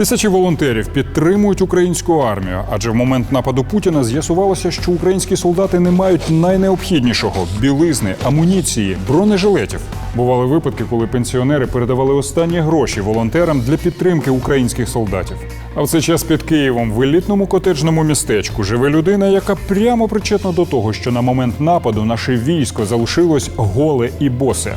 Тисячі волонтерів підтримують українську армію, адже в момент нападу Путіна з'ясувалося, що українські солдати не мають найнеобхіднішого білизни, амуніції, бронежилетів. Бували випадки, коли пенсіонери передавали останні гроші волонтерам для підтримки українських солдатів. А в цей час під Києвом в елітному котеджному містечку живе людина, яка прямо причетна до того, що на момент нападу наше військо залишилось голе і босе.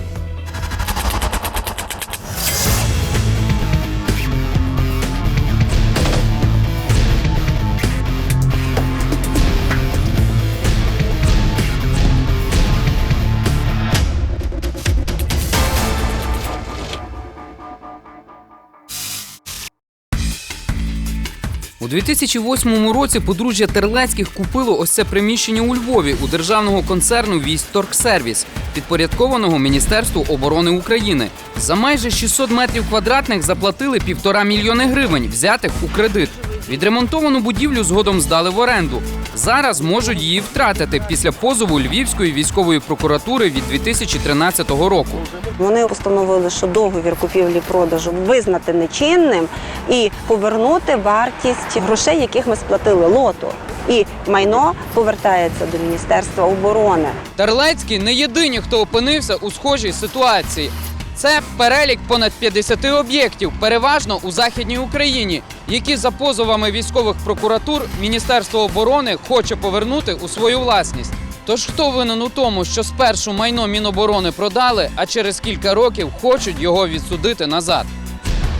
У 2008 році подружжя Терлецьких купило ось це приміщення у Львові у державного концерну «Військторгсервіс», підпорядкованого Міністерству оборони України. За майже 600 метрів квадратних заплатили півтора мільйони гривень, взятих у кредит. Відремонтовану будівлю згодом здали в оренду. Зараз можуть її втратити після позову Львівської військової прокуратури від 2013 року. Вони постановили, що договір купівлі-продажу визнати нечинним і повернути вартість грошей, яких ми сплатили лоту. І майно повертається до Міністерства оборони. Терлецькі не єдині, хто опинився у схожій ситуації. Це перелік понад 50 об'єктів, переважно у західній Україні, які за позовами військових прокуратур Міністерство оборони хоче повернути у свою власність. Тож хто винен у тому, що спершу майно Міноборони продали, а через кілька років хочуть його відсудити назад?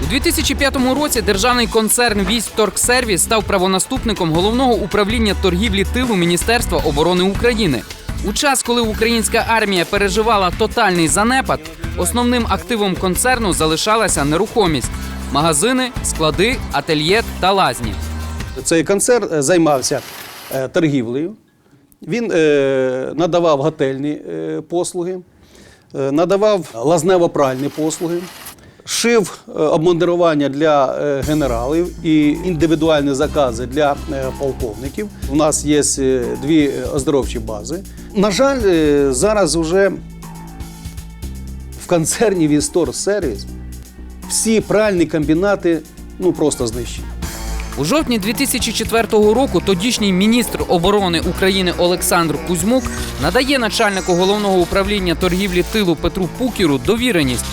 У 2005 році державний концерн «Військторгсервіс» став правонаступником головного управління торгівлі тилу Міністерства оборони України. У час, коли українська армія переживала тотальний занепад, основним активом концерну залишалася нерухомість: магазини, склади, ательє та лазні. Цей концерн е, займався е, торгівлею. Він е, надавав готельні послуги, надавав лазнево-пральні послуги, шив обмундирування для генералів і індивідуальні закази для полковників. У нас є дві оздоровчі бази. На жаль, зараз вже концерні Вістор Сервіс всі пральні комбінати ну, просто знищені. У жовтні 2004 року тодішній міністр оборони України Олександр Кузьмук надає начальнику головного управління торгівлі тилу Петру Пукіру довіреність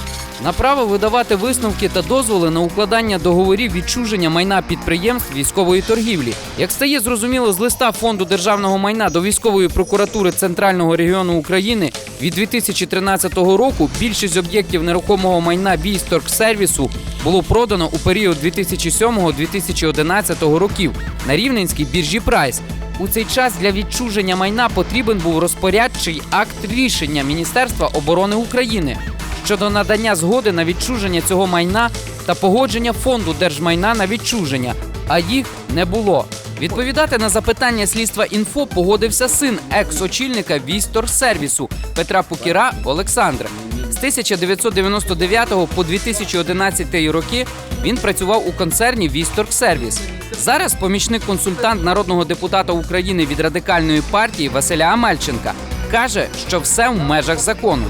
на право видавати висновки та дозволи на укладання договорів відчуження майна підприємств військової торгівлі. Як стає зрозуміло з листа фонду державного майна до військової прокуратури Центрального регіону України від 2013 року більшість об'єктів нерухомого майна військторгсервісу було продано у період 2007-2011 років на рівненській біржі Прайс. У цей час для відчуження майна потрібен був розпорядчий акт рішення Міністерства оборони України щодо надання згоди на відчуження цього майна та погодження фонду держмайна на відчуження, а їх не було. Відповідати на запитання слідства інфо погодився син екс-очільника військторгсервісу Петра Пукіра Олександр. З 1999 по 2011 роки він працював у концерні Військторгсервіс. Зараз помічник консультант народного депутата України від радикальної партії Василя Амельченка каже, що все в межах закону.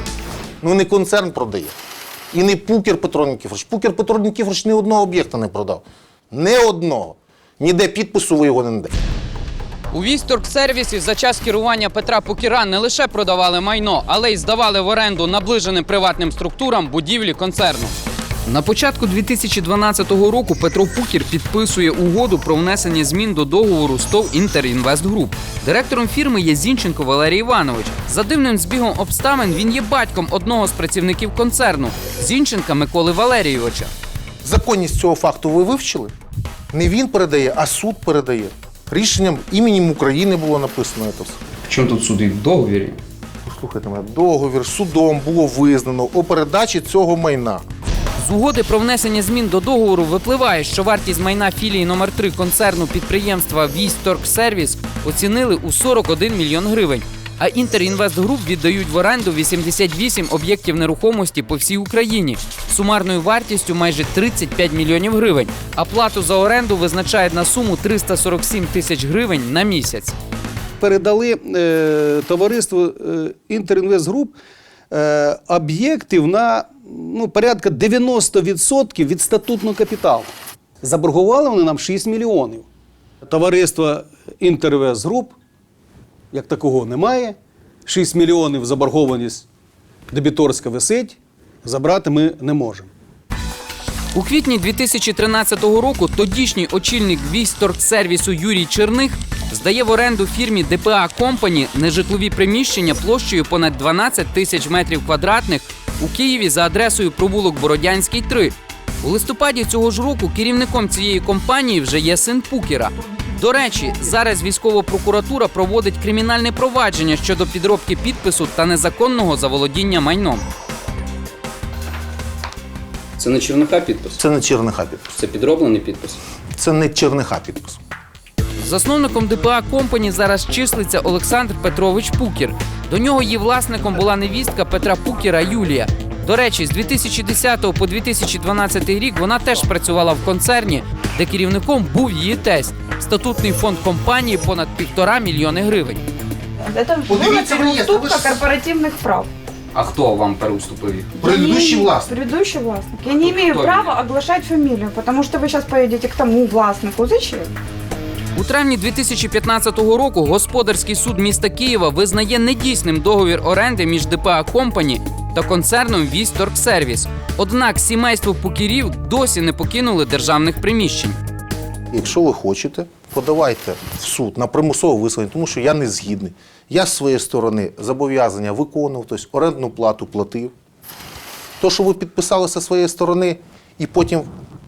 Ну не концерн продає. І не Пукер Петро Нікіфорович. Пукер Петро Нікіфорович ні одного об'єкта не продав. Не одного. Ніде підпису ви його не де. У військторгсервісі за час керування Петра Пукіра не лише продавали майно, але й здавали в оренду наближеним приватним структурам будівлі концерну. На початку 2012 року Петро Пукір підписує угоду про внесення змін до договору з ТОВ «Інтерінвестгруп». Директором фірми є Зінченко Валерій Іванович. За дивним збігом обставин він є батьком одного з працівників концерну Зінченка Миколи Валерійовича. Законність цього факту ви вивчили? Не він передає, а суд передає. Рішенням іменем України було написано це все. В чому тут суди в договірі? Послухайте мене, договір судом було визнано о передачі цього майна. З угоди про внесення змін до договору випливає, що вартість майна філії номер 3 концерну підприємства «Військторгсервіс» оцінили у 41 мільйон гривень. А «Інтерінвестгруп» віддають в оренду 88 об'єктів нерухомості по всій Україні сумарною вартістю майже 35 мільйонів гривень. А плату за оренду визначають на суму 347 тисяч гривень на місяць. передали е, товариству е, Інтерінвестгруп е, об'єктів на ну, порядка 90% від статутного капіталу. Заборгували вони нам 6 мільйонів. Товариство Інтервес Груп, як такого немає. 6 мільйонів заборгованість дебіторська висить, забрати ми не можемо. У квітні 2013 року тодішній очільник військторгсервісу Юрій Черних здає в оренду фірмі ДПА Компані нежитлові приміщення площею понад 12 тисяч метрів квадратних у Києві за адресою провулок Бородянський 3. У листопаді цього ж року керівником цієї компанії вже є син Пукера. До речі, зараз військова прокуратура проводить кримінальне провадження щодо підробки підпису та незаконного заволодіння майном. Це не Черниха підпис, Це не Черниха підпис. це підроблений підпис. Це не Черниха підпис. Засновником ДПА Компані зараз числиться Олександр Петрович Пукір. До нього її власником була невістка Петра Пукіра Юлія. До речі, з 2010 по 2012 рік вона теж працювала в концерні, де керівником був її тесть. Статутний фонд компанії понад півтора мільйони гривень. Это Подивіться была в реєстр, ви переуступка ж- корпоративных прав. А хто вам переуступив? їх? Я не Предыдущий имею- властник. Предыдущий властник. Я не имею Кто права оглашать фамилию, потому что вы сейчас поедете к тому властнику. Зачем? У травні 2015 року господарський суд міста Києва визнає недійсним договір оренди між ДПА Компані та концерном Вісторгсервіс. Однак сімейство Пукірів досі не покинули державних приміщень. Якщо ви хочете, подавайте в суд на примусове виселення, тому що я не згідний. Я з своєї сторони зобов'язання виконував, тобто орендну плату платив. То, що ви підписалися зі своєї сторони, і потім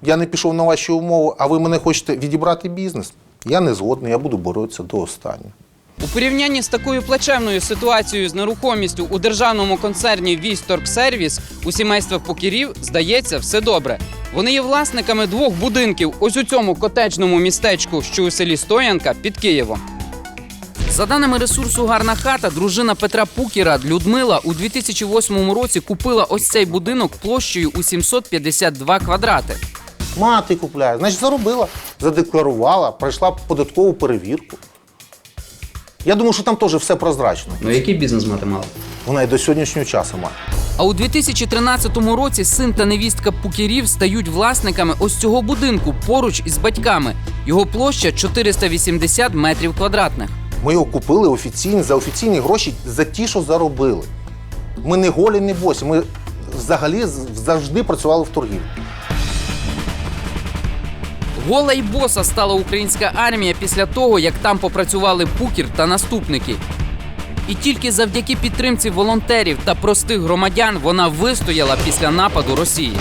я не пішов на ваші умови, а ви мене хочете відібрати бізнес, я не згодний, я буду боротися до останнього. У порівнянні з такою плачевною ситуацією з нерухомістю у державному концерні Вісторгсервіс у сімейства Покірів здається все добре. Вони є власниками двох будинків ось у цьому котеджному містечку, що у селі Стоянка під Києвом. За даними ресурсу Гарна хата, дружина Петра Пукіра Людмила у 2008 році купила ось цей будинок площею у 752 квадрати. Мати купляє, значить заробила, задекларувала, пройшла податкову перевірку. Я думаю, що там теж все прозрачно. Ну який бізнес мати мала? Вона і до сьогоднішнього часу має. А у 2013 році син та невістка Пукірів стають власниками ось цього будинку поруч із батьками. Його площа 480 метрів квадратних. Ми його купили офіційно, за офіційні гроші за ті, що заробили. Ми не голі, не босі. Ми взагалі завжди працювали в торгівлі. Гола й боса стала українська армія після того, як там попрацювали Пукір та наступники. І тільки завдяки підтримці волонтерів та простих громадян вона вистояла після нападу Росії.